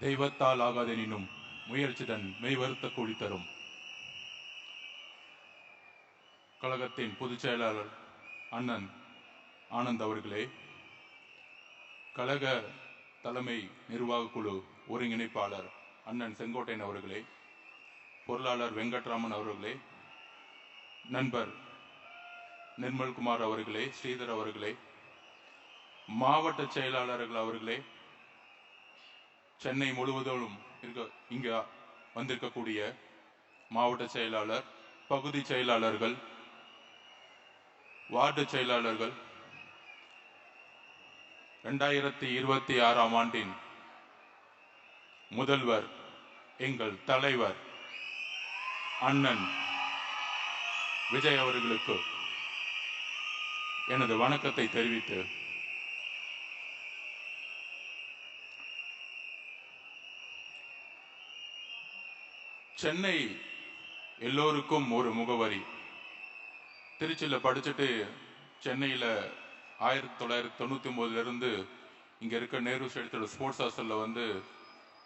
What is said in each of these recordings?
தெய்வத்தால் ஆகாதெனினும் முயற்சிதன் மெய்வருத்த கூலி தரும். கழகத்தின் பொதுச் செயலாளர் அண்ணன் ஆனந்த் அவர்களே கழக தலைமை நிர்வாக குழு ஒருங்கிணைப்பாளர் அண்ணன் செங்கோட்டையன் அவர்களே பொருளாளர் வெங்கட்ராமன் அவர்களே நண்பர் நிர்மல்குமார் அவர்களே ஸ்ரீதர் அவர்களே மாவட்ட செயலாளர்கள் அவர்களே சென்னை முழுவதும் இருக்க இங்க வந்திருக்கக்கூடிய மாவட்ட செயலாளர் பகுதி செயலாளர்கள் வார்டு செயலாளர்கள் இரண்டாயிரத்தி இருபத்தி ஆறாம் ஆண்டின் முதல்வர் எங்கள் தலைவர் அண்ணன் விஜய் அவர்களுக்கு எனது வணக்கத்தை தெரிவித்து சென்னை எல்லோருக்கும் ஒரு முகவரி. திருச்சியில் படிச்சுட்டு சென்னையில் ஆயிரத்தி தொள்ளாயிரத்தி தொண்ணூற்றி ஒம்போதுலேருந்து இங்கே இருக்க நேரு ஸ்டேடியத்தோட ஸ்போர்ட்ஸ் ஹாஸ்டலில் வந்து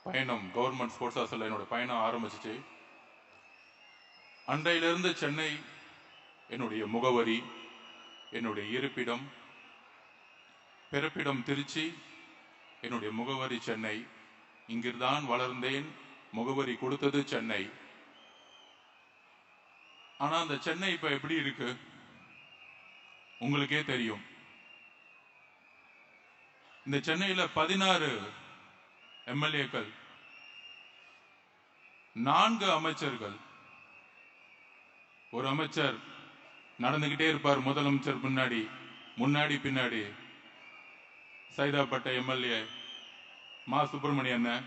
பயணம் கவர்மெண்ட் ஸ்போர்ட்ஸ் ஹாஸ்டலில் என்னோட பயணம் ஆரம்பிச்சிச்சு. அன்றையிலிருந்து சென்னை என்னுடைய முகவரி என்னுடைய இருப்பிடம் பிறப்பிடம் திருச்சி என்னுடைய முகவரி சென்னை. இங்கிருந்தான் வளர்ந்தேன். முகவரி கொடுத்தது சென்னை. ஆனா அந்த சென்னை இப்ப எப்படி இருக்கு? உங்களுக்கே தெரியும். இந்த சென்னையில பதினாறு எம்எல்ஏக்கள் நான்கு அமைச்சர்கள். ஒரு அமைச்சர் நடந்துகிட்டே இருப்பார் முதலமைச்சர் முன்னாடி முன்னாடி பின்னாடி. சைதாப்பட்ட எம்எல்ஏ மா சுப்பிரமணிய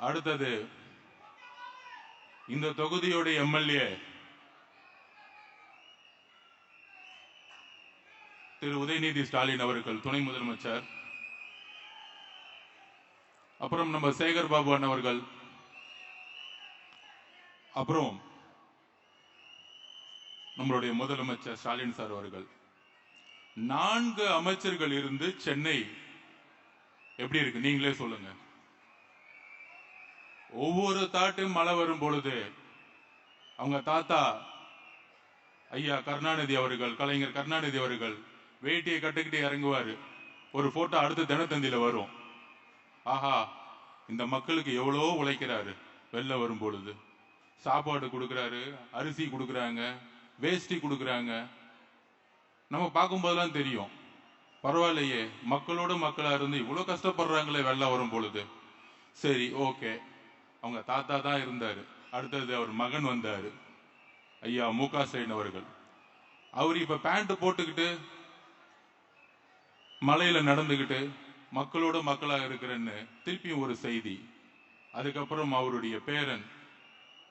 அடுத்தது இந்த தொகுதியோட எம்எல்ஏ திரு உதயநிதி ஸ்டாலின் அவர்கள் துணை முதலமைச்சர். அப்புறம் நம்ம சேகர் பாபு அவர்கள். அப்புறம் நம்மளுடைய முதலமைச்சர் ஸ்டாலின் சார் அவர்கள். நான்கு அமைச்சர்கள் இருந்து சென்னை எப்படி இருக்கு? நீங்களே சொல்லுங்க. ஒவ்வொரு தாட்டும் மழை வரும் பொழுது அவங்க தாத்தா ஐயா கருணாநிதி அவர்கள் கலைஞர் கருணாநிதி அவர்கள் வேட்டியை கட்டுக்கிட்டு இறங்குவாரு. ஒரு போட்டோ அடுத்த தினத்தந்தியில வரும். ஆஹா இந்த மக்களுக்கு எவ்வளோ உழைக்கிறாரு வெளில வரும் பொழுது. சாப்பாடு கொடுக்கறாரு அரிசி கொடுக்குறாங்க வேஷ்டி கொடுக்குறாங்க. நம்ம பார்க்கும்போதெல்லாம் தெரியும். பரவாயில்லையே மக்களோட மக்களா இருந்து இவ்வளோ கஷ்டப்படுறாங்களே வெள்ளம் வரும் பொழுது. சரி ஓகே அவங்க தாத்தா தான் இருந்தாரு. அடுத்தது அவர் மகன் வந்தாரு. ஐயா மு க ஸ்டாலின் அவர்கள். அவர் இப்ப பேண்ட் போட்டுக்கிட்டு மலையில நடந்துகிட்டு மக்களோட மக்களாக இருக்கிறேன்னு திருப்பியும் ஒரு செய்தி. அதுக்கப்புறம் அவருடைய பேரன்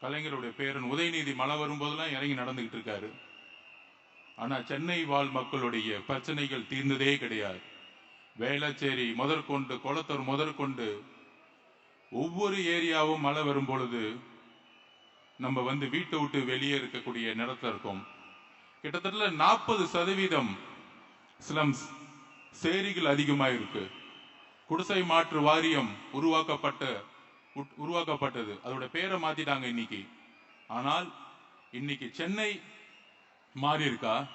கலைஞருடைய பேரன் உதயநிதி மழை வரும்போதெல்லாம் இறங்கி நடந்துகிட்டு இருக்காரு. ஆனா சென்னை வாழ் மக்களுடைய பிரச்சனைகள் தீர்ந்ததே கிடையாது. வேளச்சேரி முதற்கொண்டு குளத்தூர் முதற்கொண்டு ஒவ்வொரு ஏரியாவும் மழை வரும் பொழுது நம்ம வந்து வீட்டை விட்டு வெளியே இருக்கக்கூடிய நிலத்தில் இருக்கோம். கிட்டத்தட்ட நாற்பது சதவீதம் ஸ்லம்ஸ் சேரிகள் அதிகமாக இருக்கு. குடிசை மாற்று வாரியம் உருவாக்கப்பட்ட உட்- உருவாக்கப்பட்டது. அதோட பேரை மாத்திட்டாங்க இன்னைக்கு. ஆனால் இன்னைக்கு சென்னை மாறி இருக்கா?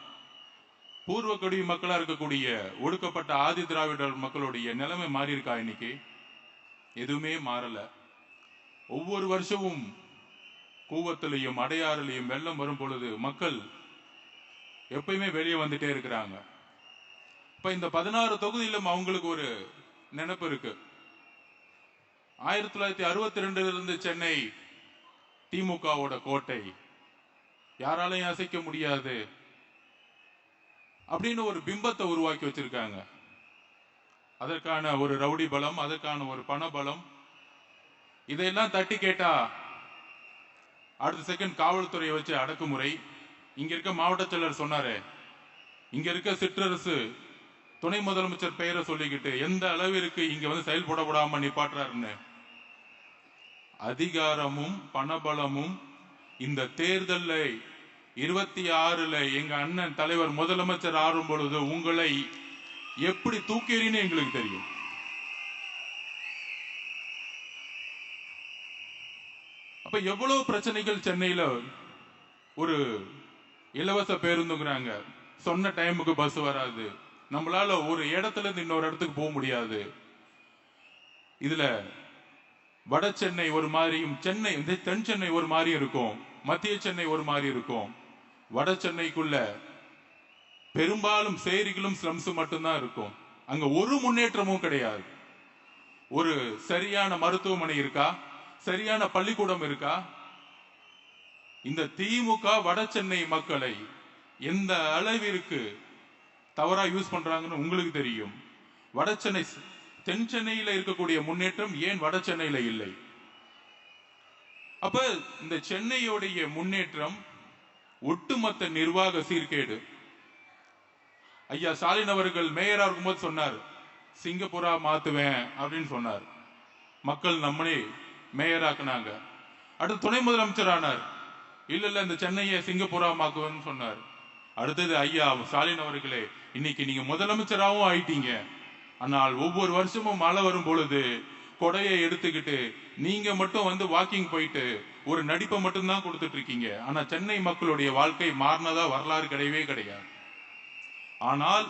பூர்வக்குடி மக்களா இருக்கக்கூடிய ஒடுக்கப்பட்ட ஆதி திராவிடர் மக்களுடைய நிலைமை மாறி இருக்கா இன்னைக்கு? எதுவுமே மாறல. ஒவ்வொரு வருஷமும் கூவத்திலையும் அடையாறுலையும் வெள்ளம் வரும் பொழுது மக்கள் எப்பயுமே வெளியே வந்துட்டே இருக்கிறாங்க. இப்ப இந்த பதினாறு தொகுதியிலும் அவங்களுக்கு ஒரு நினைப்பு இருக்கு. ஆயிரத்தி தொள்ளாயிரத்தி அறுபத்தி ரெண்டுல இருந்து சென்னை திமுகவோட கோட்டை. யாராலையும் அசைக்க முடியாது. அப்படின்னு ஒரு பிம்பத்தை உருவாக்கி வச்சிருக்காங்க. அதற்கான ஒரு ரவுடி பலம் அதற்கான ஒரு பண பலம் இதையெல்லாம் தட்டி கேட்டா அடுத்த செகண்ட் காவல்துறையை வச்சு அடக்குமுறை. இங்க இருக்க மாவட்ட செயலர் சொன்னாரு. இங்க இருக்க சிற்றரசு துணை முதலமைச்சர் பெயரை சொல்லிக்கிட்டு எந்த அளவிற்கு இங்க வந்து செயல்பட விடாம நிப்பாட்டுறாருன்னு? அதிகாரமும் பணபலமும் இந்த தேர்தல்ல இருபத்தி ஆறுல எங்க அண்ணன் தலைவர் முதலமைச்சர் ஆறும் பொழுது உங்களை எப்படி தூக்கேறின்னு எங்களுக்கு தெரியும். அப்ப எவ்வளவு பிரச்சனைகள் சென்னையில ஒரு இலவச பேருந்துங்கிறாங்க. சொன்ன டைமுக்கு பஸ் வராது. நம்மளால ஒரு இடத்துல இருந்து இன்னொரு இடத்துக்கு போக முடியாது. இதுல வட சென்னை ஒரு மாதிரியும் சென்னை தென் சென்னை ஒரு மாதிரி இருக்கும். மத்திய சென்னை ஒரு மாதிரி இருக்கும். வட சென்னைக்குள்ள பெரும்பாலும் சேரிகளும் ஸ்லம்ஸும் மட்டும்தான் இருக்கும். அங்க ஒரு முன்னேற்றமும் கிடையாது. ஒரு சரியான மருத்துவமனை இருக்கா? சரியான பள்ளிக்கூடம் இருக்கா? இந்த திமுக வட சென்னை மக்களை எந்த அளவிற்கு தவறா யூஸ் பண்றாங்கன்னு உங்களுக்கு தெரியும். வட சென்னை தென் சென்னையில இருக்கக்கூடிய முன்னேற்றம் ஏன் வட சென்னையில இல்லை? அப்ப இந்த சென்னையுடைய முன்னேற்றம் ஒட்டுமொத்த நிர்வாக சீர்கேடு. ஐயா ஸ்டாலின் அவர்கள் மேயரா இருக்கும்போது சொன்னார் சிங்கப்பூரா மாத்துவேன் அப்படின்னு சொன்னார். மக்கள் நம்மளே மேயராக்குனாங்க. அடுத்து துணை முதலமைச்சர் ஆனார் இல்ல இல்ல இந்த சென்னையை சிங்கப்பூரா மாக்குவேன்னு சொன்னார். அடுத்தது ஐயா ஸ்டாலின் அவர்களே இன்னைக்கு நீங்க முதலமைச்சராகவும் ஆயிட்டீங்க. ஆனால் ஒவ்வொரு வருஷமும் மழை வரும் பொழுது கொடையை எடுத்துக்கிட்டு நீங்க மட்டும் வந்து வாக்கிங் போயிட்டு ஒரு நடிப்பை மட்டும்தான் கொடுத்துட்டு இருக்கீங்க. ஆனா சென்னை மக்களுடைய வாழ்க்கை மாறினதா வரலாறு கிடையவே கிடையாது. ஆனால்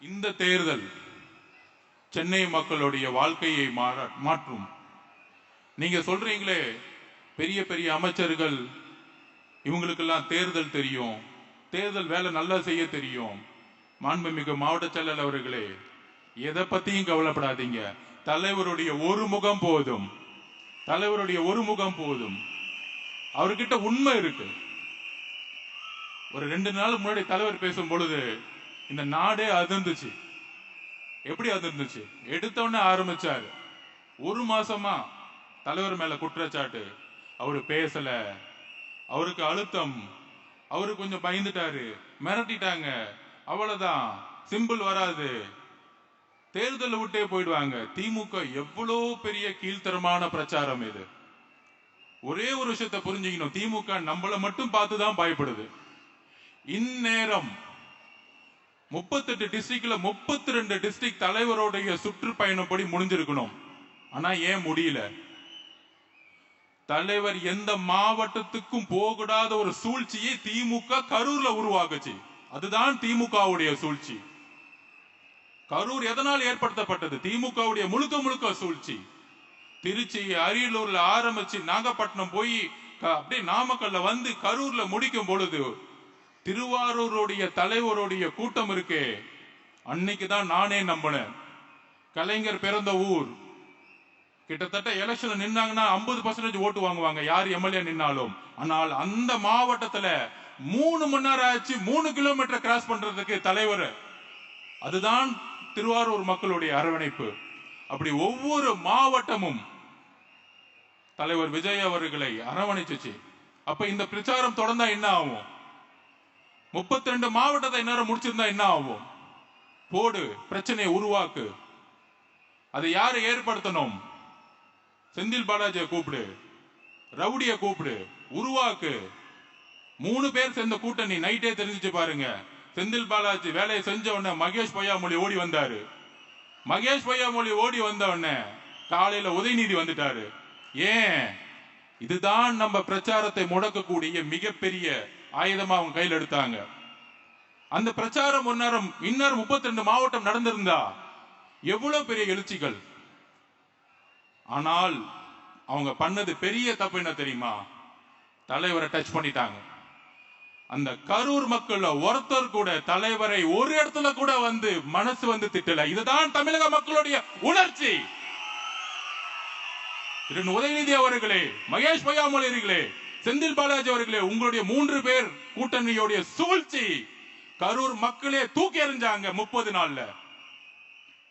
இந்த தேர்தல் சென்னை மக்களுடைய வாழ்க்கையை மாற்றும். நீங்க சொல்றீங்களே பெரிய பெரிய அமைச்சர்கள் இவங்களுக்கெல்லாம் தேர்தல் தெரியும். தேர்தல் வேலை நல்லா செய்ய தெரியும். மாண்புமிகு மாவட்ட செயலர் அவர்களே எதை பத்தியும் கவலைப்படாதீங்க. தலைவருடைய ஒரு முகம் போதும். தலைவருடைய ஒரு முகம் போதும். அவர்கிட்ட உண்மை இருக்கு. ஒரு ரெண்டு நாள் முன்னாடி தலைவர் பேசும் பொழுது இந்த நாடே அதிர்ந்துச்சு. எப்படி அதிர்ந்துச்சு? எடுத்தோடனே ஆரம்பிச்சாரு. ஒரு மாசமா தலைவர் மேல குற்றச்சாட்டு. அவரு பேசல. அவருக்கு அழுத்தம். அவரு கொஞ்சம் பயந்துட்டாரு. மிரட்டிட்டாங்க. அவ்வளவுதான். சிம்பிள் வராது. தேர்தல் விட்டே போயிடுவாங்க. திமுக எவ்வளோ பெரிய கீழ்த்தரமான பிரச்சாரம் இது. ஒரே ஒரு விஷயத்தை புரிஞ்சுக்கணும். திமுக நம்மளை மட்டும் பார்த்து தான் பயப்படுது. இந்நேரம் முப்பத்தெட்டு டிஸ்ட்ரிக்ட்ல முப்பத்தி ரெண்டு டிஸ்ட்ரிக்ட் தலைவருடைய சுற்றுப்பயணப்படி முடிஞ்சிருக்கணும். ஆனா ஏன் முடியல? தலைவர் எந்த மாவட்டத்துக்கும் போகக்கூடாத ஒரு சூழ்ச்சியை திமுக கரூர்ல உருவாக்குச்சு. அதுதான் திமுகவுடைய சூழ்ச்சி. கரூர் எதனால் ஏற்படுத்தப்பட்டது? திமுகவுடைய முழுக்க முழுக்க சூழ்ச்சி. திருச்சி அரியலூர்ல ஆரம்பிச்சு நாகப்பட்டினம் போய் அப்படியே நாமக்கல்ல வந்து கரூர்ல முடிக்கும் பொழுது திருவாரூருடைய தலைவருடைய கூட்டம் இருக்கே. அன்னைக்கு தான் நானே நம்பினேன். கலைஞர் பிறந்த ஊர். கிட்டத்தட்ட எலெக்ஷன் நின்னாங்கன்னா 50% பர்சன்டேஜ் ஓட்டு வாங்குவாங்க. யார் எம்எல்ஏ நின்னாலும். ஆனால் அந்த மாவட்டத்துல மூணு மணி நேரம் ஆச்சு மூணு கிலோமீட்டர் கிராஸ் பண்றதுக்கு தலைவர். அதுதான் திருவாரூர் மக்களுடைய அரவணைப்பு. அப்படி ஒவ்வொரு மாவட்டமும் தலைவர் விஜய் அவர்களை அரவணைச்சுச்சு. அப்ப இந்த பிரச்சாரம் தொடர்ந்தா என்ன ஆகும்? முப்பத்தி ரெண்டு மாவட்டத்தை இந்நேரம் முடிச்சிருந்தா என்ன ஆகும்? போடு பிரச்சனையை உருவாக்கு. அதை யாரு ஏற்படுத்தணும்? செந்தில் பாலாஜியை கூப்பிடு. ரவுடிய கூப்பிடு. உருவாக்கு. மூணு பேர் சேர்ந்த கூட்டணி நைட்டே தெரிஞ்சுச்சு பாருங்க. செந்தில் பாலாஜி வேலையை செஞ்ச உடனே மகேஷ் பொய்யாமொழி ஓடி வந்தாரு. மகேஷ் பொய்யாமொழி ஓடி வந்த உடனே காலையில உதயநிதி வந்துட்டாரு. ஏன்? இதுதான் நம்ம பிரச்சாரத்தை முடக்கக்கூடிய மிகப்பெரிய ஆயுதமா அவங்க கையில் எடுத்தாங்க. அந்த பிரச்சாரம் முன்னரும் இன்னொரு முப்பத்தி ரெண்டு மாவட்டம் நடந்திருந்தா எவ்வளவு பெரிய எழுச்சிகள். ஆனால் அவங்க பண்ணது பெரிய தப்பு என்ன தெரியுமா? தலைவரை டச் பண்ணிட்டாங்க. அந்த கரூர் மக்கள்ல ஒருத்தர் கூட தலைவரை ஒரு இடத்துல கூட வந்து மனசு வந்து திட்டல. இதுதான் தமிழக மக்களுடைய உணர்ச்சி. திரு உதயநிதி அவர்களே மகேஷ் பொய்யாமொழி அவர்களே செந்தில் பாலாஜி அவர்களே உங்களுடைய மூன்று பேர் கூட்டணியுடைய சூழ்ச்சி கரூர் மக்களே தூக்கி எறிஞ்சாங்க முப்பது நாள்ல.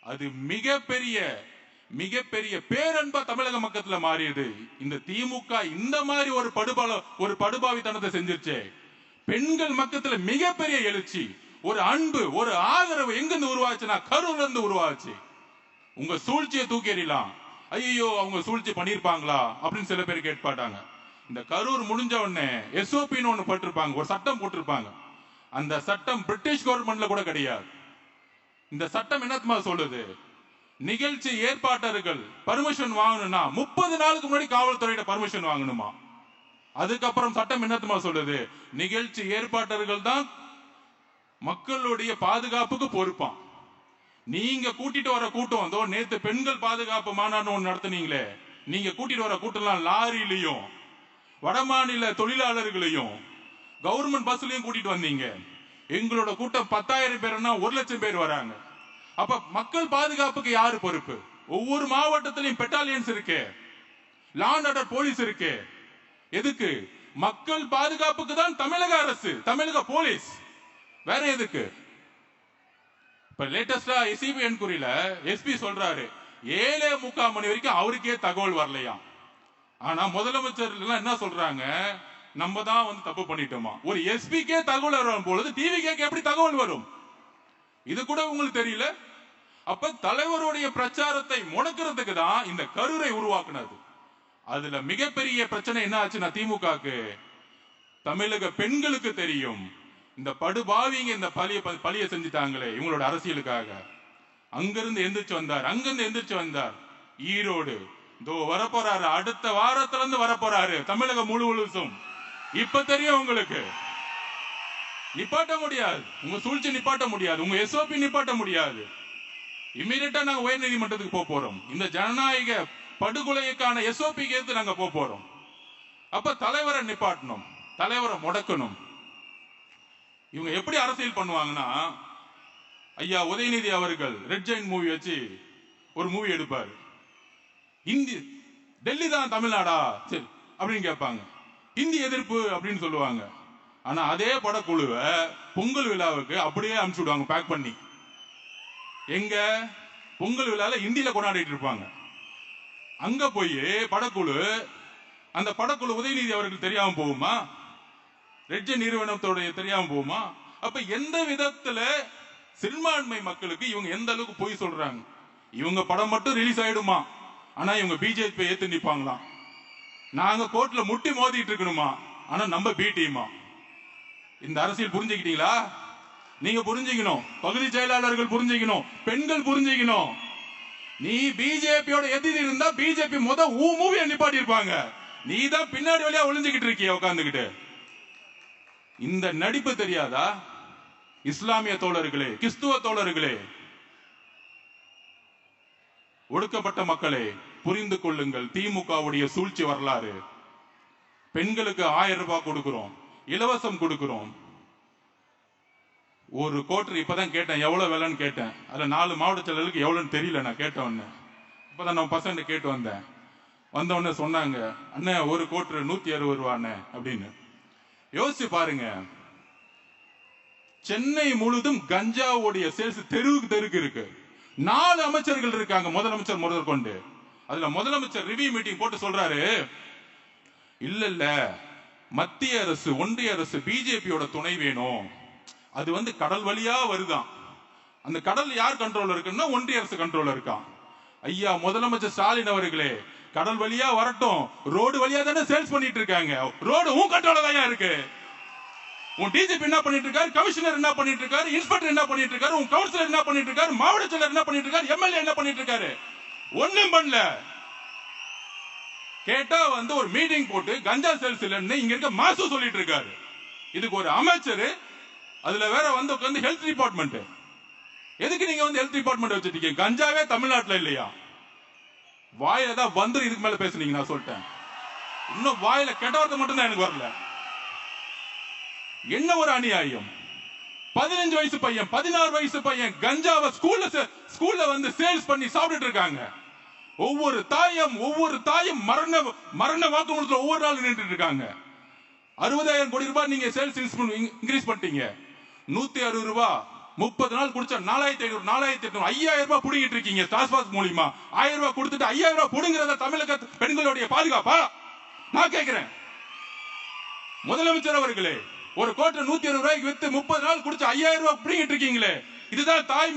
அது மிகப்பெரிய மிகப்பெரிய பேரன்பா தமிழக மக்கத்துல மாறியது. இந்த திமுக இந்த மாதிரி ஒரு படுபால ஒரு படுபாவித்தனத்தை செஞ்சிருச்சே. பெண்கள் மக்கத்துல மிகப்பெரிய எழுச்சி ஒரு அன்பு ஒரு ஆதரவு எங்கிருந்து உருவாச்சுன்னா கரூர்ல இருந்து உருவாச்சு. உங்க சூழ்ச்சியை தூக்கி எறியலாம். ஐயோ அவங்க சூழ்ச்சி பண்ணிருப்பாங்களா அப்படின்னு சில பேர் கேட்பாட்டாங்க. இந்த கரூர் முடிஞ்ச உடனே எஸ்ஓபின்னு ஒண்ணு போட்டிருப்பாங்க ஒரு சட்டம் போட்டிருப்பாங்க. அந்த சட்டம் பிரிட்டிஷ் கவர்மெண்ட்ல கூட கிடையாது. இந்த சட்டம் என்னத்துமா சொல்லுது? நிகழ்ச்சி ஏற்பாட்டர்கள் பர்மிஷன் வாங்கணும்னா முப்பது நாளுக்கு முன்னாடி காவல்துறையிட பர்மிஷன் வாங்கணுமா? அதுக்கப்புறம் சட்டம் என்னத்துமா சொல்லுது? நிகழ்ச்சி ஏற்பாட்டர்கள் தான் மக்களுடைய பாதுகாப்புக்கு பொறுப்பான் நீங்க கூட்டிட்டு வர கூட்டம் அதோ நேத்து பெண்கள் பாதுகாப்பு மாநாடு ஒன்று நடத்துனீங்களே நீங்க கூட்டிட்டு வர கூட்டம்லாம் லாரிலையும் வடமாநில தொழிலாளர்களையும் கவர்மெண்ட் பஸ்லயும் கூட்டிட்டு வந்தீங்க. எங்களோட கூட்டம் பத்தாயிரம் பேர்னா ஒரு லட்சம் பேர் வராங்க. அப்ப மக்கள் பாதுகாப்புக்கு யாரு பொறுப்பு? ஒவ்வொரு மாவட்டத்திலையும் பெட்டாலியன்ஸ் இருக்கு. லாண்ட் ஆர்டர் போலீஸ் இருக்கு. எதுக்கு? மக்கள் பாதுகாப்புக்கு தான் தமிழக அரசு தமிழக போலீஸ். வேற எதுக்கு? இப்ப லேட்டஸ்டா எஸ்இபி என்குறியில எஸ்பி சொல்றாரு ஏழே முக்கால் மணி வரைக்கும் அவருக்கே தகவல் வரலையாம். ஆனா முதலமைச்சர் எல்லாம் என்ன சொல்றாங்க? நம்ம தான் வந்து தப்பு பண்ணிட்டோமா? ஒரு எஸ்பிக்கே தகவல் வரும் பொழுது டிவி எப்படி தகவல் வரும்? இது கூட உங்களுக்கு தெரியல? அப்ப தலைவருடைய பிரச்சாரத்தை முடக்கிறதுக்கு தான் இந்த கருரை உருவாக்குனது. அதுல மிகப்பெரிய பிரச்சனை என்ன ஆச்சுன்னா திமுகக்கு. தமிழக பெண்களுக்கு தெரியும். இந்த படுபாவிங்க இந்த பழிய பழிய செஞ்சுட்டாங்களே இவங்களோட அரசியலுக்காக. அங்கிருந்து எந்திரிச்சு வந்தார் அங்கிருந்து எந்திரிச்சு வந்தார். ஈரோடு. இதோ வரப்போறாரு. அடுத்த வாரத்துல இருந்து வரப்போறாரு. தமிழகம் முழு இப்ப தெரியும் உங்களுக்கு. நிப்பாட்ட முடியாது. உங்க சூழ்ச்சி நிப்பாட்ட முடியாது. உங்க எஸ்ஓபி நிப்பாட்ட முடியாது. இமீடியட்டா நாங்க உயர் நீதிமன்றத்துக்கு போக போறோம். இந்த ஜனநாயக படுகொலைக்கான எஸ்ஓபி கேத்து நாங்க போக போறோம். அப்ப தலைவரை நிப்பாட்டணும். தலைவரை முடக்கணும். இவங்க எப்படி அரசியல் பண்ணுவாங்கன்னா ஐயா உதயநிதி அவர்கள் ரெட் ஜெயின் மூவி வச்சு ஒரு மூவி எடுப்பாரு. இந்தி டெல்லி தான் தமிழ்நாடா? சரி அப்படின்னு கேட்பாங்க. ஹிந்தி எதிர்ப்பு அப்படின்னு சொல்லுவாங்க. ஆனா அதே படக்குழுவை பொங்கல் விழாவுக்கு அப்படியே அனுப்பிச்சு விடுவாங்க பேக் பண்ணி. எங்க? பொங்கல் விழால இந்தியில கொண்டாடிட்டு இருப்பாங்க. அங்க போய் படக்குழு அந்த படக்குழு உதயநிதி அவர்கள் தெரியாம போகுமா? ரெட்ஜ நிறுவனத்தோடைய தெரியாம போகுமா? அப்ப எந்த விதத்துல சிறுபான்மை மக்களுக்கு இவங்க எந்த அளவுக்கு பொய் சொல்றாங்க? இவங்க படம் மட்டும் ரிலீஸ் ஆயிடுமா? ஆனா இவங்க பிஜேபி ஏத்து நிப்பாங்களாம் நாங்க கோர்ட்ல முட்டி மோதிட்டு இருக்கணுமா? ஆனா நம்ம பி டீமா இந்த அரசியல் புரிஞ்சுக்கிட்டீங்களா? நீங்க புரிஞ்சுக்கணும். பகுதி செயலாளர்கள் புரிஞ்சுக்கணும். பெண்கள் புரிஞ்சுக்கணும். நீ பிஜேபியோட எதிரி இருந்தா பிஜேபி முத ஊ மூவிய நிப்பாட்டி இருப்பாங்க நீ தான் பின்னாடி வழியா ஒளிஞ்சுக்கிட்டு இருக்கிய உட்காந்துக்கிட்டு இந்த நடிப்பு தெரியாதா? இஸ்லாமிய தோழர்களே கிறிஸ்துவ தோழர்களே ஒடுக்கப்பட்ட மக்களே புரிந்து கொள்ளுங்கள். திமுகவுடைய சூழ்ச்சி வரலாறு. பெண்களுக்கு ஆயிரம் ரூபாய் கொடுக்கிறோம் இலவசம் கொடுக்கிறோம். ஒரு கோட்டர் இப்பதான் கேட்டேன் எவ்வளவு விலைன்னு கேட்டேன். அதுல நாலு மாவட்ட செயலருக்கு எவ்வளவுன்னு தெரியல நான் கேட்ட உடனே. இப்பதான் நான் பசங்க கேட்டு வந்தேன். வந்த உடனே சொன்னாங்க அண்ணே ஒரு கோட்டர் நூத்தி அறுபது ரூபாண்ணே அப்படின்னு. யோசிச்சு பாருங்க. சென்னை முழுதும் கஞ்சாவுடைய சேல்ஸ் தெருவுக்கு தெருக்கு இருக்கு. நாலு அமைச்சர்கள் இருக்காங்க முதலமைச்சர் முதல் கொண்டு. அதுல முதலமைச்சர் ரிவ்யூ மீட்டிங் போட்டு சொல்றாரு இல்ல இல்ல மத்திய அரசு ஒன்றிய அரசு பிஜேபியோட துணை வேணும். அது வந்து கடல் வழியா வருதான். அந்த கடல் யார் கண்ட்ரோல் இருக்குன்னா ஒன்றிய அரசு கண்ட்ரோல் இருக்கான். ஐயா முதலமைச்சர் ஸ்டாலின் அவர்களே கடல் வழியா வரட்டும். ரோடு வழியா தானே சேல்ஸ் பண்ணிட்டு இருக்காங்க. ரோடு உன் கண்ட்ரோல தான் இருக்கு. உன் டிஜிபி என்ன பண்ணிட்டு இருக்காரு கமிஷனர் என்ன பண்ணிட்டு இருக்காரு இன்ஸ்பெக்டர் என்ன பண்ணிட்டு இருக்காரு உன் கவுன்சிலர் என்ன பண்ணிட்டு இருக்காரு மாவட்ட செயலர் என்ன பண்ணிட்டு இருக்காரு எம்எல்ஏ என்ன பண்ணிட்டு இருக்காரு ஒண்ணும் பண்ணல. கேட்டா வந்து ஒரு மீட்டிங் போட்டு கஞ்சா சேல்ஸ் இல்லைன்னு இங்க இருக்க மாசு சொல்லிட்டு இருக்காரு இதுக்கு ஒரு அமைச்சர் அதுல வேற வந்து உட்காந்து ஹெல்த் டிபார்ட்மெண்ட் எதுக்கு நீங்க வந்து ஹெல்த் டிபார்ட்மெண்ட் வச்சிருக்கீங்க கஞ்சாவே தமிழ்நாட்டுல இல்லையா? வாயில தான் வந்து இதுக்கு மேல பேசுனீங்க நான் சொல்லிட்டேன். இன்னும் வாயில கெட்ட வார்த்தை மட்டும் தான் எனக்கு வரல. என்ன ஒரு அநியாயம்? பதினஞ்சு வயசு பையன் பதினாறு வயசு பையன் கஞ்சாவை ஸ்கூல்ல ஸ்கூல்ல வந்து சேல்ஸ் பண்ணி சாப்பிட்டுட்டு இருக்காங்க. ஒவ்வொரு தாயும் ஒவ்வொரு தாயும் மரண மரண வாக்குமூலத்தில் ஒவ்வொரு நாள் நின்றுட்டு இருக்காங்க. அறுபதாயிரம் கோடி ரூபாய் நீங்க சேல்ஸ் இன்க்ரீஸ் பண்ணிட்டீங்க. நூத்தி அறுபது ரூபாய் முப்பது நாள் குடிச்சா நாலாயிரத்தி ஐநூறு நாலாயிரத்தி எட்நூறு ஐயாயிரம் ரூபாய் புடுங்கிட்டு இருக்கீங்க டாஸ்மாக் மூலியமா. ஆயிரம் ரூபாய் கொடுத்துட்டு ஐயாயிரம் ரூபாய் புடுங்கிறத தமிழக பெண்களுடைய பாதுகாப்பா? நான் கேட்கிறேன் முதலமைச்சர் அவர்களே ஒரு கோட்டை நூத்தி இருபது ரூபாய்க்கு வித்து முப்பது நாள் குடிச்சு ஐயாயிரம் ரூபாய் பிடிங்கிட்டு இருக்கீங்களே. இதுதான் தாய்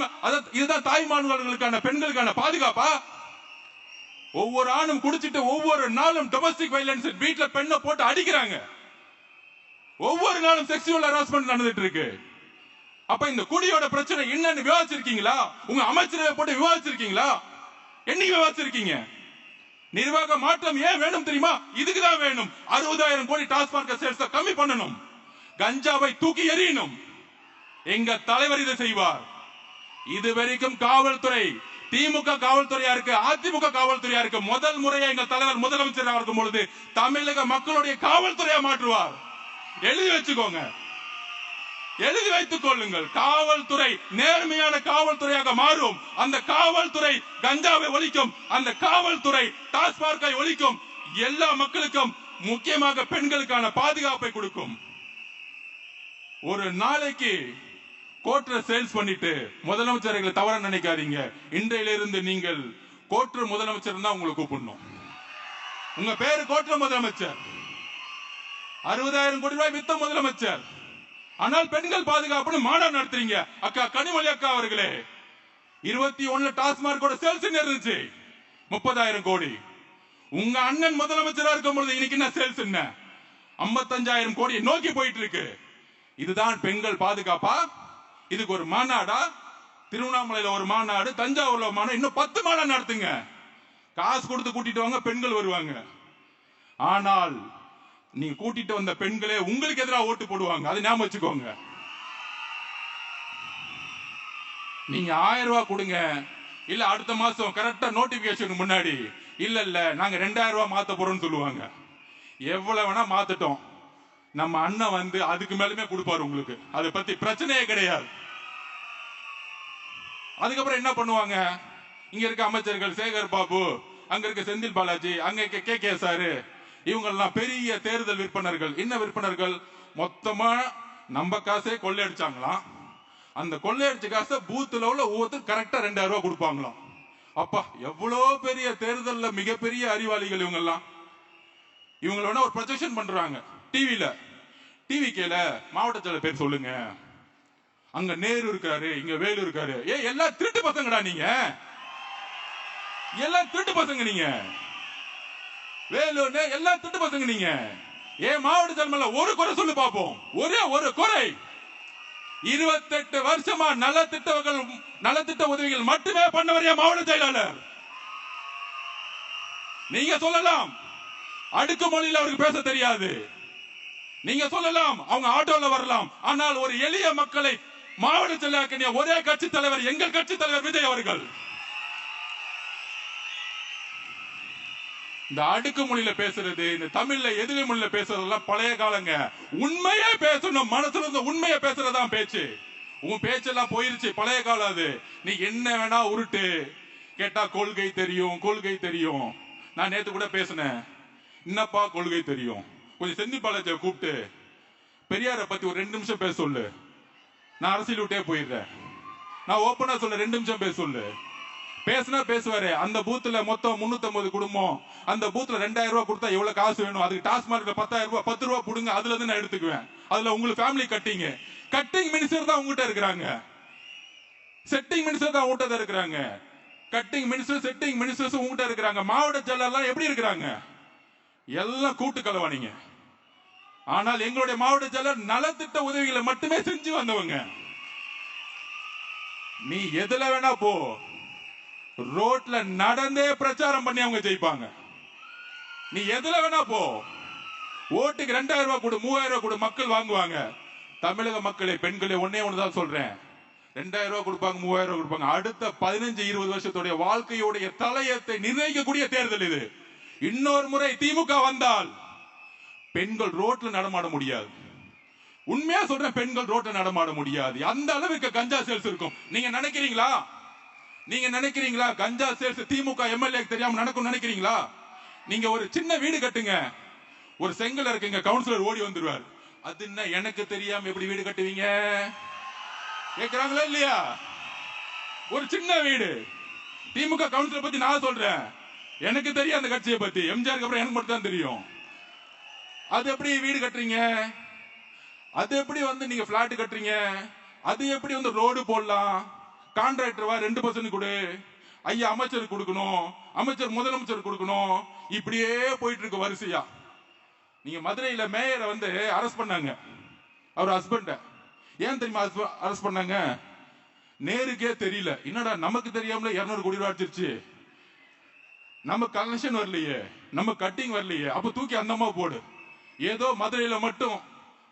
இதுதான் தாய்மானவர்களுக்கான பெண்களுக்கான பாதுகாப்பா? ஒவ்வொரு ஆணும் குடிச்சிட்டு ஒவ்வொரு நாளும் டொமஸ்டிக் வைலன்ஸ் வீட்டுல பெண்ணை போட்டு அடிக்கிறாங்க. ஒவ்வொரு நாளும் செக்ஸுவல் ஹராஸ்மெண்ட் நடந்துட்டு இருக்கு. அப்ப இந்த குடியோட பிரச்சனை என்னன்னு விவாதிச்சிருக்கீங்களா? உங்க அமைச்சரவை போட்டு விவாதிச்சிருக்கீங்களா? என்னைக்கு விவாதிச்சிருக்கீங்க? நிர்வாக மாற்றம் ஏன் வேணும் தெரியுமா? இதுக்கு தான் வேணும். அறுபதாயிரம் கோடி டாஸ்மார்க் சேல்ஸ் கம்மி பண்ணணும். கஞ்சாவை தூக்கி எறியணும். எங்க தலைவர் இதை செய்வார். இது வரைக்கும் காவல்துறை திமுக காவல்துறையா இருக்கு அதிமுக காவல்துறையா இருக்கு. முதல் முறையா எங்கள் தலைவர் முதலமைச்சராக இருக்கும் பொழுது தமிழக மக்களுடைய காவல்துறையா மாற்றுவார். எழுதி வச்சுக்கோங்க. எழுதி வைத்துக் கொள்ளுங்கள். காவல்துறை நேர்மையான காவல்துறையாக மாறும். அந்த காவல்துறை கஞ்சாவை ஒழிக்கும். அந்த காவல்துறை டாஸ்மார்க்கை ஒழிக்கும். எல்லா மக்களுக்கும் முக்கியமாக பெண்களுக்கான பாதுகாப்பை கொடுக்கும். ஒரு நாளைக்கு கோட்டரை சேல்ஸ் பண்ணிட்டு முதலமைச்சர்களை தவற நினைக்காதீங்க. இன்றையிலிருந்து நீங்கள் கோட்ரு முதலமைச்சர் தான் உங்களை கூப்பிடணும். உங்க பேரு கோட்ரு முதலமைச்சர். அறுபதாயிரம் கோடி ரூபாய் வித்த முதலமைச்சர். ஆனால் பெண்கள் பாதுகாப்புன்னு மாடம் நடத்துறீங்க. அக்கா கனிமொழி அக்கா அவர்களே இருபத்தி ஒண்ணு டாஸ்மார்க்கோட சேல்ஸ் இருந்துச்சு. முப்பதாயிரம் கோடி. உங்க அண்ணன் முதலமைச்சரா இருக்கும் பொழுது இன்னைக்கு என்ன சேல்ஸ் என்ன? ஐம்பத்தஞ்சாயிரம் கோடி நோக்கி போயிட்டு இருக்கு. இதுதான் பெண்கள் பாதுகாப்பா? இதுக்கு ஒரு மாநாடா? திருவண்ணாமலையில ஒரு மாநாடு தஞ்சாவூர்ல மாநாடு இன்னும் பத்து மாநாடு நடத்துங்க. காசு கொடுத்து கூட்டிட்டு வாங்க பெண்கள் வருவாங்க. ஆனால் நீங்க கூட்டிட்டு வந்த பெண்களே உங்களுக்கு எதிராக ஓட்டு போடுவாங்க. அதை ஞாபகம் வச்சுக்கோங்க. நீங்க ஆயிரம் ரூபாய் கொடுங்க. இல்ல அடுத்த மாசம் கரெக்டா நோட்டிபிகேஷன் முன்னாடி. இல்ல இல்ல நாங்க ரெண்டாயிரம் ரூபாய் மாத்த போறோம்னு சொல்லுவாங்க. எவ்வளவு வேணா மாத்தட்டும். நம்ம அண்ணன் வந்து அதுக்கு மேலுமே கொடுப்பாரு உங்களுக்கு. அதை பத்தி பிரச்சனையே கிடையாது. அதுக்கப்புறம் என்ன பண்ணுவாங்க? இங்க இருக்க அமைச்சர்கள் சேகர் பாபு அங்க இருக்க செந்தில் பாலாஜி அங்க இருக்க கே கே சாரு இவங்கெல்லாம் பெரிய தேர்தல் விற்பனர்கள். என்ன விற்பனர்கள்? மொத்தமா நம்ம காசே கொள்ளையடிச்சாங்களாம். அந்த கொள்ளையடிச்ச காசை பூத்துல உள்ள ஒவ்வொருத்தரும் கரெக்டா ரெண்டாயிரம் ரூபாய் கொடுப்பாங்களாம். அப்பா எவ்வளோ பெரிய தேர்தலில் மிகப்பெரிய அறிவாளிகள் இவங்கெல்லாம். இவங்களோட ஒரு ப்ரொஜெக்ஷன் பண்றாங்க. டிவியில டிவி கேல மாவட்ட பேர் சொல்லுங்க. அங்க நேரு இருக்காரு இங்க வேலு இருக்காரு. ஏ எல்லாம் திருட்டு பசங்கடா நீங்க? எல்லாம் திருட்டு பசங்க நீங்க? வேலூர்னு எல்லாம் திருட்டு பசங்க நீங்க? ஏன் மாவட்ட தலைமையில ஒரு குறை சொல்லு பார்ப்போம் ஒரே ஒரு குறை. இருபத்தெட்டு வருஷமா நலத்திட்டங்கள் நலத்திட்ட உதவிகள் மட்டுமே பண்ணவர் என் மாவட்ட செயலாளர்? நீங்க சொல்லலாம். அடுக்கு மொழியில் அவருக்கு பேச தெரியாது. நீங்க சொல்லலாம் அவங்க ஆட்டோல வரலாம். ஆனால் ஒரு எளிய மக்களை மாவட்டத்தில் செயலாக்கிய ஒரே கட்சி தலைவர் எங்கள் கட்சி தலைவர் விஜய் அவர்கள். இந்த அடுக்கு மொழியில பேசுறது இந்த தமிழ்ல எதிரி மொழியில பேசுறதெல்லாம் பழைய காலங்க. உண்மையே பேசணும் மனசுல இருந்த உண்மையை பேசுறதுதான் பேச்சு. உன் பேச்செல்லாம் போயிருச்சு பழைய காலம் அது. நீ என்ன வேணா உருட்டு. கேட்டா கொள்கை தெரியும் கொள்கை தெரியும். நான் நேத்து கூட பேசினேன். என்னப்பா கொள்கை தெரியும்? கொஞ்சம் செந்தி பாலாஜியை கூப்பிட்டு பெரியாரை பத்தி ஒரு ரெண்டு நிமிஷம் பேச சொல்லு. நான் அரசியல் விட்டே போயிடுறேன். நான் ஓப்பனா சொல்ல ரெண்டு நிமிஷம் பேச சொல்லு. பேசினா பேசுவாரு. அந்த பூத்துல மொத்தம் 350 குடும்பம். அந்த பூத்துல ரெண்டாயிரம் ரூபாய் கொடுத்தா எவ்வளவு காசு வேணும்? அதுக்கு டாஸ்மார்க்ல பத்தாயிரம் ரூபாய் பத்து ரூபாய் கொடுங்க அதுல இருந்து நான் எடுத்துக்குவேன். அதுல உங்களுக்கு ஃபேமிலி கட்டிங்க கட்டிங் மினிஸ்டர் தான் உங்ககிட்ட இருக்கிறாங்க. செட்டிங் மினிஸ்டர் தான் உங்ககிட்ட தான் இருக்கிறாங்க. கட்டிங் மினிஸ்டர் செட்டிங் மினிஸ்டர்ஸ் உங்ககிட்ட இருக்கிறாங்க. மாவட்ட செயலாளர் எப்படி இருக்கிறாங்க? எல்லாம் கூட்டு கலவானீங்க. ஆனால் எங்களுடைய மாவட்ட செயலர் நலத்திட்ட உதவிகளை மட்டுமே செஞ்சு வந்தவங்க. நீ எதுல வேணா போ. ரோட்ல நடந்தே பிரச்சாரம் பண்ணி அவங்க ஜெயிப்பாங்க. நீ எதுல வேணா போ. ஓட்டுக்கு ரெண்டாயிரம் ரூபாய் கொடு மூவாயிரம் ரூபாய் கொடு மக்கள் வாங்குவாங்க. தமிழக மக்களை பெண்களை ஒன்னே ஒண்ணுதான் சொல்றேன். ரெண்டாயிரம் ரூபாய் கொடுப்பாங்க மூவாயிரம் ரூபாய் கொடுப்பாங்க. அடுத்த பதினஞ்சு இருபது வருஷத்துடைய வாழ்க்கையுடைய தலையத்தை நிர்ணயிக்கக்கூடிய தேர்தல் இது. இன்னொரு முறை திமுக வந்தால் பெண்கள் ரோட்ல நடமாட முடியாது. உண்மையா சொல்றேன் பெண்கள் ரோட்ல நடமாட முடியாது. அந்த அளவுக்கு கஞ்சா சேல்ஸ் இருக்கும். நீங்க நினைக்கிறீங்களா? நீங்க நினைக்கிறீங்களா? கஞ்சா சேல்ஸ் திமுக எம்எல்ஏ தெரியாம நடக்கும் நினைக்கிறீங்களா? நீங்க ஒரு சின்ன வீடு கட்டுங்க. ஒரு செங்கல் இருக்குங்க கவுன்சிலர் ஓடி வந்துருவார். அது என்ன எனக்கு தெரியாம எப்படி வீடு கட்டுவீங்க? கேக்குறாங்களா இல்லையா? ஒரு சின்ன வீடு. திமுக கவுன்சிலர் பத்தி நான் சொல்றேன். எனக்கு தெரியும் அந்த கட்சியை பத்தி. எம்ஜிஆருக்கு அப்புறம் எனக்கு மட்டும் தான் தெரியும். அது எப்படி வீடு கட்டுறீங்க? அது எப்படி வந்து நீங்க பிளாட் கட்டுறீங்க? அது எப்படி வந்து ரோடு போடலாம்? கான்ட்ராக்டர் வா ரெண்டு பர்சன்ட் கொடு. ஐயா அமைச்சர் கொடுக்கணும். அமைச்சர் முதலமைச்சர் கொடுக்கணும். இப்படியே போயிட்டு இருக்கு வரிசையா. நீங்க மதுரையில மேயரை வந்து அரெஸ்ட் பண்ணாங்க. அவர் ஹஸ்பண்ட ஏன் தெரியுமா அரெஸ்ட் பண்ணாங்க? நேருக்கே தெரியல. என்னடா நமக்கு தெரியாமல இருநூறு கோடி ரூபா அடிச்சிருச்சு. நம்ம கலெக்ஷன் வரலையே. நம்ம கட்டிங் வரலையே. அப்ப தூக்கி அந்தமா போடு. ஏதோ மதுரையில மட்டும்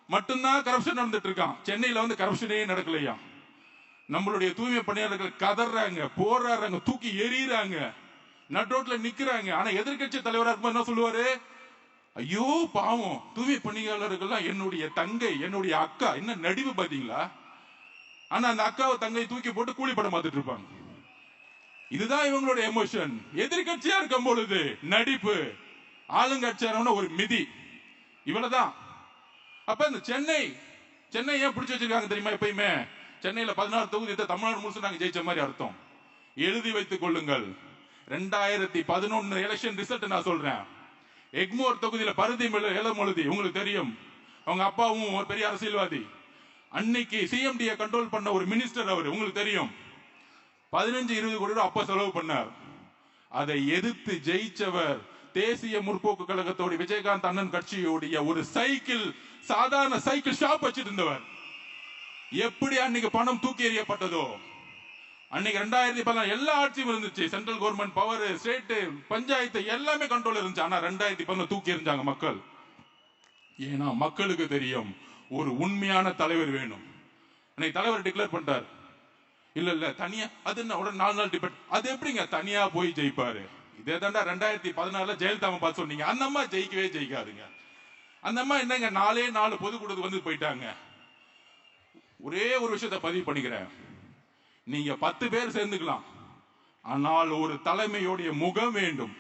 மட்டும்தான் கரப்ஷன் நடந்துட்டு இருக்கான் சென்னையில வந்து கரப்ஷனே நடக்கலையா? நம்மளுடைய தூய்மை பணியாளர்கள் கதறாங்க போராடுறாங்க தூக்கி எறிகிறாங்க நட்ரோட்ல நிக்கிறாங்க. ஆனா எதிர்க்கட்சி தலைவரா இருக்கும் என்ன சொல்லுவாரு? ஐயோ பாவம். தூய்மை பணியாளர்கள்லாம் என்னுடைய தங்கை என்னுடைய அக்கா. என்ன நடிவு பாத்தீங்களா ஆனா அந்த அக்காவை தங்கையை தூக்கி போட்டு கூலி படம் பார்த்துட்டு இருப்பாங்க. இதுதான் இவங்களோட எமோஷன் எதிர்கட்சியா இருக்கும் பொழுது நடிப்பு. ஆளுங்கட்சியான ஒரு மிதி. இவ்வளவுதான் அப்ப இந்த சென்னை சென்னை ஏன் பிடிச்சி வச்சிருக்காங்க தெரியுமா எப்பயுமே? சென்னையில பதினாறு தொகுதி தமிழ்நாடு முழுசு நாங்க ஜெயிச்ச மாதிரி அர்த்தம். எழுதி வைத்துக் கொள்ளுங்கள். ரெண்டாயிரத்தி பதினொன்னு எலெக்ஷன் ரிசல்ட் நான் சொல்றேன். எக்மோர் தொகுதியில பருதி எழுதி உங்களுக்கு தெரியும். அவங்க அப்பாவும் ஒரு பெரிய அரசியல்வாதி. அன்னைக்கு சிஎம்டியை கண்ட்ரோல் பண்ண ஒரு மினிஸ்டர் அவர் உங்களுக்கு தெரியும். பதினஞ்சு இருபது கோடி ரூபாய் அப்ப செலவு பண்ணார். அதை எதிர்த்து ஜெயிச்சவர் தேசிய முற்போக்கு கழகத்தோடு விஜயகாந்த் அண்ணன் கட்சியோடைய ஒரு சைக்கிள் சாதாரண சைக்கிள் ஷாப் வச்சிட்டு இருந்தவர். எப்படி அன்னைக்கு பணம் தூக்கி எறியப்பட்டதோ? அன்னைக்கு ரெண்டாயிரத்தி பதினாலு எல்லா ஆட்சியும் இருந்துச்சு. Central government power state panchayat எல்லாமே கண்ட்ரோல் இருந்துச்சு. ஆனா ரெண்டாயிரத்தி பதினாலு தூக்கி எறிஞ்சாங்க மக்கள். ஏன்னா மக்களுக்கு தெரியும் ஒரு உண்மையான தலைவர் வேணும். அன்னைக்கு தலைவர் டிக்ளேர் பண்ணிட்டார். இல்ல இல்ல தனியா அது என்ன உடனே நாலு நாள் டிபெண்ட் அது எப்படிங்க தனியா போய் ஜெயிப்பாரு? இதே தாண்டா ரெண்டாயிரத்தி பதினாறுல ஜெயலலிதா பார்த்து சொன்னீங்க. அந்த அம்மா ஜெயிக்கவே ஜெயிக்காதுங்க. அந்த அம்மா என்னங்க நாலே நாலு பொதுக்கூடத்துக்கு வந்து போயிட்டாங்க. ஒரே ஒரு விஷயத்தை பதிவு பண்ணிக்கிறேன். நீங்க பத்து பேர் சேர்ந்துக்கலாம். ஆனால் ஒரு தலைமையோடைய முகம் வேண்டும்.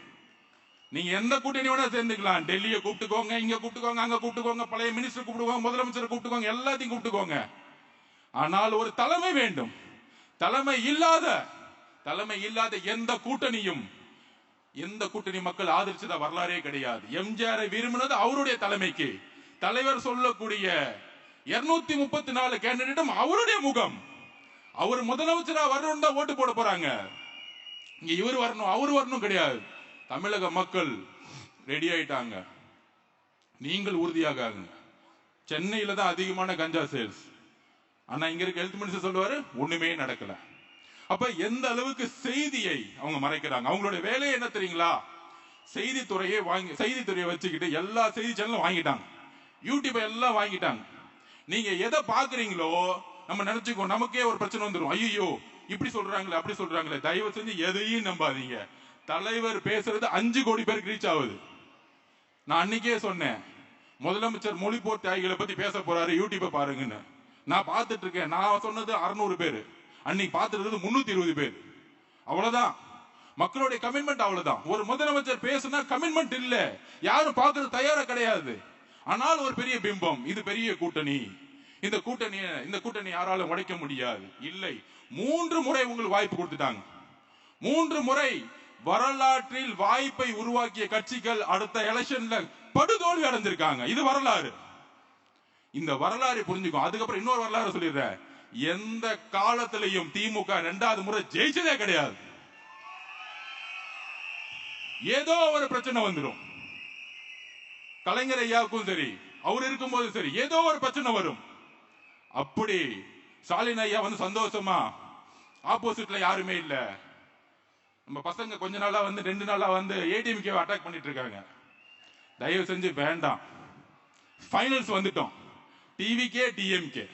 நீங்க எந்த கூட்டணி வேணா சேர்ந்துக்கலாம். டெல்லியை கூப்பிட்டுக்கோங்க இங்க கூப்பிட்டுக்கோங்க அங்க கூப்பிட்டுக்கோங்க பழைய மினிஸ்டர் கூப்பிட்டுக்கோங்க முதலமைச்சர் கூப்பிட்டுக்கோங்க எல்லாத்தையும் கூப்பிட்டுக்கோங்க. ஆனால் ஒரு தலைமை வேண்டும். தலைமை இல்லாத தலைமை இல்லாத எந்த கூட்டணியும் எந்த கூட்டணி மக்கள் ஆதரிச்சத வரலாறே கிடையாது. எம்ஜிஆரை விரும்பினது அவருடைய தலைமைக்கு. தலைவர் சொல்லக்கூடிய இருநூத்தி முப்பத்தி நாலு கேண்டிடேட்டும் அவருடைய முகம். அவர் முதலமைச்சரா வரணும் தான் ஓட்டு போட போறாங்க. இங்க இவர் வரணும் அவர் வரணும் கிடையாது. தமிழக மக்கள் ரெடி ஆயிட்டாங்க. நீங்கள் உறுதியாக ஆகுங்க. சென்னையில தான் அதிகமான கஞ்சா சேல்ஸ் ஆனா இங்க இருக்க ஹெல்த் மினிஸ்டர் சொல்லுவாரு ஒண்ணுமே நடக்கல. அப்ப எந்த அளவுக்கு செய்தியை அவங்க மறைக்கிறாங்க? அவங்களுடைய வேலையை என்ன தெரியுங்களா? செய்தித்துறையை வாங்கி செய்தித்துறையை வச்சுக்கிட்டு எல்லா செய்தி சேனலும் வாங்கிட்டாங்க. யூடியூப் எல்லாம் வாங்கிட்டாங்க. நீங்க எதை பாக்குறீங்களோ நம்ம நினைச்சுக்கோ நமக்கே ஒரு பிரச்சனை வந்துடும் ஐயோ இப்படி சொல்றாங்களே அப்படி சொல்றாங்களே. தயவு செஞ்சு எதையும் நம்பாதீங்க. தலைவர் பேசுறது அஞ்சு கோடி பேருக்கு ரீச் ஆகுது. நான் அன்னைக்கே சொன்னேன் முதலமைச்சர் மொழிபோர் தியாகிகளை பத்தி பேச போறாரு யூடியூப்பை பாருங்கன்னு. நான் பார்த்துட்டு இருக்கேன். நான் சொன்னது அறுநூறு பேர். அன்னைக்கு பார்த்துருந்தது முன்னூத்தி இருபது பேர். அவ்வளவுதான். மக்களுடைய கமிட்மெண்ட் அவ்வளவுதான். ஒரு முதலமைச்சர் பேசுனா கமிட்மெண்ட் இல்ல. யாரும் பார்க்கறது தயாரா கிடையாது. ஆனால் ஒரு பெரிய பிம்பம். இது பெரிய கூட்டணி. இந்த கூட்டணி இந்த கூட்டணி யாராலும் உடைக்க முடியாது. இல்லை. மூன்று முறை உங்களுக்கு வாய்ப்பு கொடுத்துட்டாங்க. மூன்று முறை வரலாற்றில் வாய்ப்பை உருவாக்கிய கட்சிகள் அடுத்த எலெக்ஷன்ல படுதோல்வி அடைஞ்சிருக்காங்க. இது வரலாறு. இந்த வரலாறு புரிஞ்சுக்கும் அதுக்கப்புறம் இன்னொரு வரலாறு சொல்லிடுறேன். எந்த காலத்திலையும் திமுக ரெண்டாவது முறை ஜெயிச்சதே கிடையாது. ஏதோ ஒரு பிரச்சனை வந்துடும் கலைஞர் ஐயாவுக்கும் சரி அவர் இருக்கும்போது சரி ஏதோ ஒரு பிரச்சனை வரும். அப்படி ஸ்டாலின் ஐயா வந்து சந்தோஷமா ஆப்போசிட்ல யாருமே இல்ல. நம்ம பசங்க கொஞ்ச நாளா வந்து ரெண்டு நாளா வந்து ஏடிஎம்கே அட்டாக் பண்ணிட்டு இருக்காங்க தயவு செஞ்சு வேண்டாம். ஃபைனல்ஸ் வந்துட்டோம். டிவிகே டிஎம்கே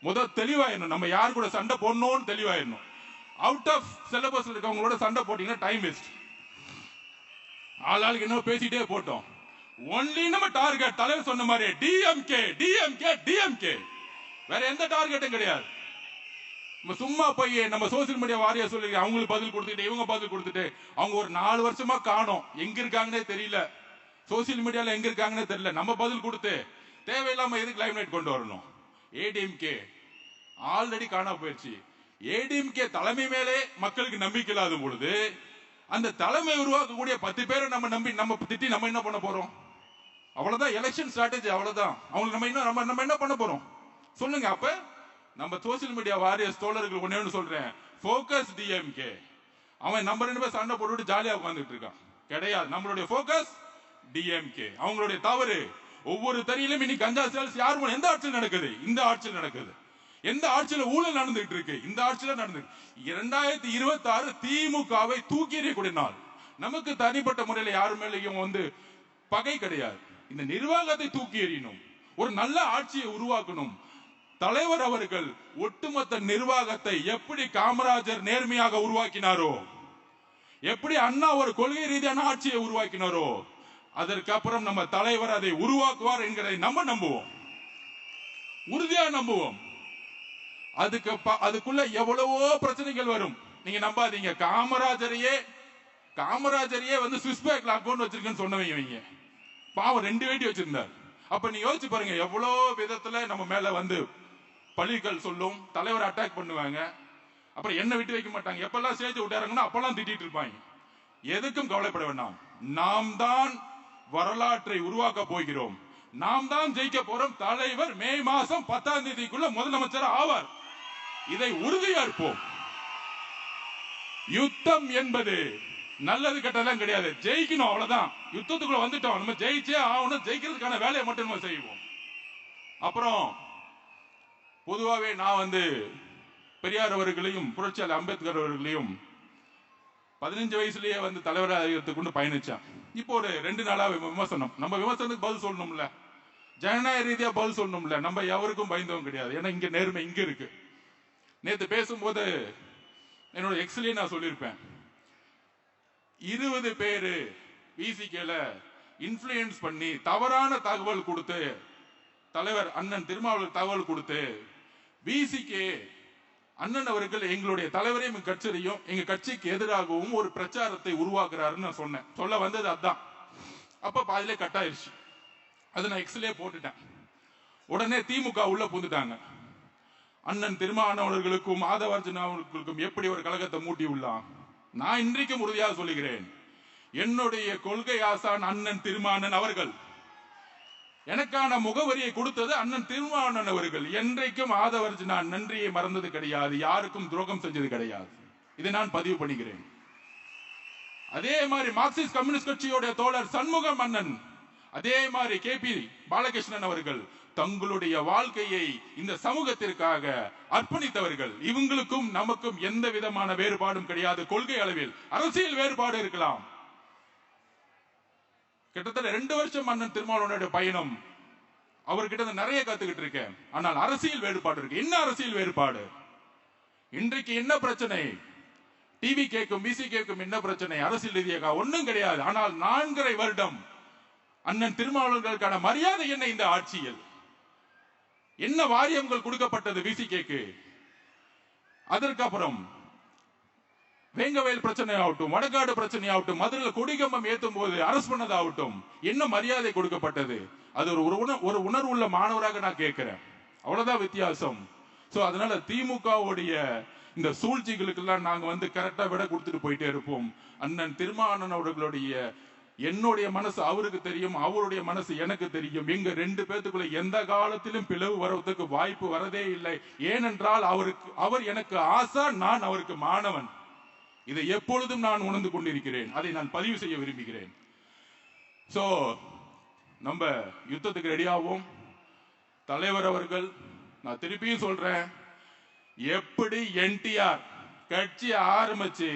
முதல் தெளிவாயிடணும். நம்ம யார் கூட சண்டை போடணும்னு தெளிவாயிடணும். அவுட் ஆஃப் சிலபஸ் இருக்கவங்களோட சண்டை போட்டீங்கன்னா டைம் வேஸ்ட் ஆளாளுக்கு என்ன பேசிட்டே போட்டோம். ஒன்லி நம்ம டார்கெட் தலைவர் சொன்ன மாதிரி டிஎம்கே டிஎம்கே டிஎம்கே வேற எந்த டார்கெட்டும் கிடையாது. நம்ம சும்மா போய் நம்ம சோசியல் மீடியா வாரியா சொல்லி அவங்களுக்கு பதில் கொடுத்துட்டு இவங்க பதில் கொடுத்துட்டு அவங்க ஒரு நாலு வருஷமா காணோம். எங்க இருக்காங்கன்னே தெரியல. சோசியல் மீடியால எங்க இருக்காங்கன்னே தெரியல. நம்ம பதில் கொடுத்து தேவையில்லாம எதுக்கு லைவ் நைட் கொண்டு வரணும்? ஏடிஎம்கே ஆல்ரெடி காணா போயிடுச்சு ஏடிஎம்கே தலைமை மேலே மக்களுக்கு நம்பிக்கை இல்லாத பொழுது அந்த தலைமை உருவாக்கக்கூடிய பத்து பேரை நம்ம நம்பி நம்ம திட்டி நம்ம என்ன பண்ண போறோம்? அவ்வளவுதான் எலெக்ஷன் ஸ்ட்ராட்டஜி அவ்வளவுதான். அவங்க நம்ம என்ன நம்ம நம்ம என்ன பண்ண போறோம்? சொல்லுங்க அப்ப நம்ம சோசியல் மீடியா வாரியர்ஸ் தோழர்கள் ஒண்ணே ஒண்ணு சொல்றேன். ஃபோக்கஸ் டிஎம்கே அவன் நம்ம ரெண்டு பேர் சண்டை போட்டுட்டு ஜாலியா உட்காந்துட்டு இருக்கான். கிடையாது. நம்மளுடைய ஃபோக்கஸ் டிஎம்கே அவங்களுடைய தவறு. ஒவ்வொரு தறியிலும் இன்னைக்கு கஞ்சா சேல்ஸ் யார் எந்த ஆட்சியில் நடக்குது? இந்த ஆட்சியில் நடக்குது. எந்த ஆட்சியில ஊழல் நடந்துகிட்டு இருக்கு? இந்த ஆட்சியில நடந்து இரண்டாயிரத்தி இருபத்தி ஆறு திமுகவை தூக்கி எறியக்கூடிய நாள். நமக்கு தனிப்பட்ட முறையில யாரு மேலேயும் வந்து பகை கிடையாது. இந்த நிர்வாகத்தை தூக்கி எறியணும். ஒரு நல்ல ஆட்சியை உருவாக்கணும். தலைவர் அவர்கள் ஒட்டுமொத்த நிர்வாகத்தை எப்படி காமராஜர் நேர்மையாக உருவாக்கினாரோ? எப்படி அண்ணா ஒரு கொள்கை ரீதியான ஆட்சியை உருவாக்கினாரோ? அதற்கு அப்புறம் நம்ம தலைவர் அதை உருவாக்குவார் என்கிறதை நம்ம நம்புவோம். உறுதியா நம்புவோம். அதுக்கு அதுக்குள்ள எவ்வளவோ பிரச்சனைகள் வரும். நீங்க நம்பாதீங்க. காமராஜரையே காமராஜரையே வந்து சுவிஸ் பேங்க்ல அக்கௌண்ட் வச்சிருக்கேன்னு சொன்னவங்க இவங்க. பாவம் ரெண்டு வேண்டி வச்சிருந்தார். அப்ப நீ யோசிச்சு பாருங்க எவ்வளோ விதத்துல நம்ம மேல வந்து பழிகள் சொல்லும் தலைவர் அட்டாக் பண்ணுவாங்க. அப்புறம் என்ன விட்டு வைக்க மாட்டாங்க. எப்பெல்லாம் ஸ்டேஜ் விட்டாருங்கன்னா அப்பெல்லாம் திட்டிட்டு இருப்பாங்க. எதுக்கும் கவலைப்பட வேண்டாம். நாம் தான் வரலாற்றை உருவாக்க போகிறோம். நாம் தான் ஜெயிக்க போறோம். தலைவர் மே மாசம் பத்தாம் தேதிக்குள்ள முதலமைச்சர் ஆவார். இதை உறுதியேற்போம் யுத்தம் என்பது நல்லது கெட்டதெல்லாம் கிடையாது. ஜெயிக்கணும் அவ்வளவுதான். யுத்தத்துக்குள்ள வந்துட்டோம். நம்ம ஜெயிச்சே ஆகணும். ஜெயிக்கிறதுக்கான வேலையை மட்டும் நம்ம செய்வோம். அப்புறம் பொதுவாகவே நான் வந்து பெரியார் அவர்களையும் புரட்சியாளர் அம்பேத்கர் அவர்களையும் பதினஞ்சு வயசுலயே வந்து தலைவராக கொண்டு பயணிச்சேன். இப்போ ஒரு ரெண்டு நாளா விமர்சனம். நம்ம விமர்சனத்துக்கு பதில் சொல்லணும்ல. ஜனநாயக ரீதியா பதில் சொல்லணும்ல. நம்ம எவருக்கும் பயந்தவங்க கிடையாது. ஏன்னா இங்க நேர்மை இங்க இருக்கு. நேத்து பேசும்போது என்னோட எக்ஸ்லயே நான் சொல்லியிருப்பேன். இருபது பேரு பிசிகேல இன்ஃபுளுயன்ஸ் பண்ணி தவறான தகவல் கொடுத்து தலைவர் அண்ணன் திருமாவளவன் தகவல் கொடுத்து விசிகே அண்ணன் அவர்கள் எங்களுடைய தலைவரையும் கட்சியையும் எங்க கட்சிக்கு எதிராகவும் ஒரு பிரச்சாரத்தை உருவாக்குறாருன்னு நான் சொன்னேன். சொல்ல வந்தது அதான். அப்ப பாதியிலே கட் ஆயிடுச்சு அதை நான் எக்ஸ்லே போட்டுட்டேன். உடனே திமுக உள்ள புந்துட்டாங்க அண்ணன் திருமாவளவர்களுக்கும் மாதவார்ஜன் அவர்களுக்கும் எப்படி ஒரு கழகத்தை மூட்டி உள்ளான் நான் இன்றைக்கும் உறுதியாக சொல்லுகிறேன். என்னுடைய கொள்கை ஆசான் அண்ணன் திருமானன் அவர்கள் எனக்கான முகவரியை கொடுத்தது அண்ணன் திருமாவண்ணன் அவர்கள். என்றைக்கும் ஆதவர்ஜி நான் நன்றியை மறந்தது கிடையாது. யாருக்கும் துரோகம் செஞ்சது கிடையாது. இதை நான் பதிவு பண்ணுகிறேன் அதே மாதிரி மார்க்சிஸ்ட் கம்யூனிஸ்ட் கட்சியோட தோழர் சண்முகம் அண்ணன் அதே மாதிரி கே பி பாலகிருஷ்ணன் அவர்கள் தங்களுடைய வாழ்க்கையை இந்த சமூகத்திற்காக அர்ப்பணித்தவர்கள். இவங்களுக்கும் நமக்கும் எந்த விதமான வேறுபாடும் கிடையாது. கொள்கை அளவில் அரசியல் வேறுபாடு இருக்கலாம். கிட்டத்தட்ட ரெண்டு வருஷம் அண்ணன் திருமாவளவனுடைய பயணம். அவர்கிட்ட நிறைய கத்துக்கிட்டு இருக்கேன். ஆனால் அரசியல் வேறுபாடு இருக்கு. என்ன அரசியல் வேறுபாடு? இன்றைக்கு என்ன பிரச்சனை? டிவி கேட்கும் பிசி கேட்கும் என்ன பிரச்சனை? அரசியல் ரீதியாக ஒன்றும் கிடையாது. ஆனால் நான்கரை வருடம் அண்ணன் திருமாவளவர்களுக்கான மரியாதை என்ன இந்த ஆட்சியில்? என்ன வாரியங்கள் கொடுக்கப்பட்டது விசிகேக்கு அதற்கு அப்புறம் வேங்கவேல் பிரச்சனை ஆகட்டும் வடக்காடு பிரச்சனை ஆகட்டும் மதுரையில் கொடிகம்பம் ஏத்தும் போது அரசு பண்ணதாகட்டும் என்ன மரியாதை கொடுக்கப்பட்டது? அது ஒரு ஒரு உணர்வு உள்ள மாணவராக நான் கேட்கிறேன். அவ்வளவுதான் வித்தியாசம். சோ அதனால திமுகவுடைய இந்த சூழ்ச்சிகளுக்கெல்லாம் நாங்க வந்து கரெக்டா விட கொடுத்துட்டு போயிட்டே இருப்போம். அண்ணன் திருமானன் அவர்களுடைய என்னுடைய மனசு அவருக்கு தெரியும் அவருடைய மனசு எனக்கு தெரியும். எங்க ரெண்டு பேத்துக்குள்ள எந்த காலத்திலும் பிளவு வரதுக்கு வாய்ப்பு வரதே இல்லை. ஏனென்றால் அவருக்கு அவர் எனக்கு ஆசா நான் அவருக்கு மாணவன். இதை எப்பொழுதும் நான் உணர்ந்து கொண்டிருக்கிறேன். அதை நான் பதிவு செய்ய விரும்புகிறேன். சோ நம்ம யுத்தத்துக்கு ரெடியாகவும் தலைவர் அவர்கள் நான் திருப்பியும் சொல்றேன். எப்படி என்டிஆர் கட்சி ஆரம்பிச்சு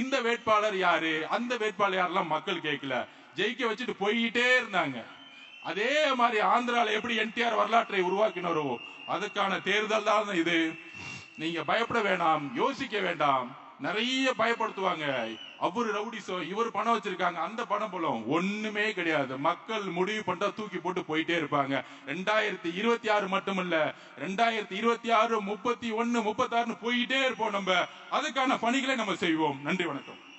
இந்த வேட்பாளர் யாரு அந்த வேட்பாளர் யாரெல்லாம் மக்கள் கேட்கல ஜெயிக்க வச்சுட்டு போய்கிட்டே இருந்தாங்க. அதே மாதிரி ஆந்திரால எப்படி என்டிஆர் வரலாற்றை உருவாக்கினரோ அதுக்கான தேர்தல் தான் இது. நீங்க பயப்பட வேண்டாம் யோசிக்க வேண்டாம். நிறைய பயப்படுத்துவாங்க. அவரு ரவுடிசோ இவர் பணம் வச்சிருக்காங்க அந்த பணம் போலும் ஒண்ணுமே கிடையாது. மக்கள் முடிவு பண்ணா தூக்கி போட்டு போயிட்டே இருப்பாங்க. ரெண்டாயிரத்தி இருபத்தி ஆறு மட்டுமல்ல. ரெண்டாயிரத்தி இருபத்தி ஆறு முப்பத்தி ஒன்னு முப்பத்தி போயிட்டே இருப்போம் நம்ம. அதுக்கான பணிகளை நம்ம செய்வோம். நன்றி வணக்கம்.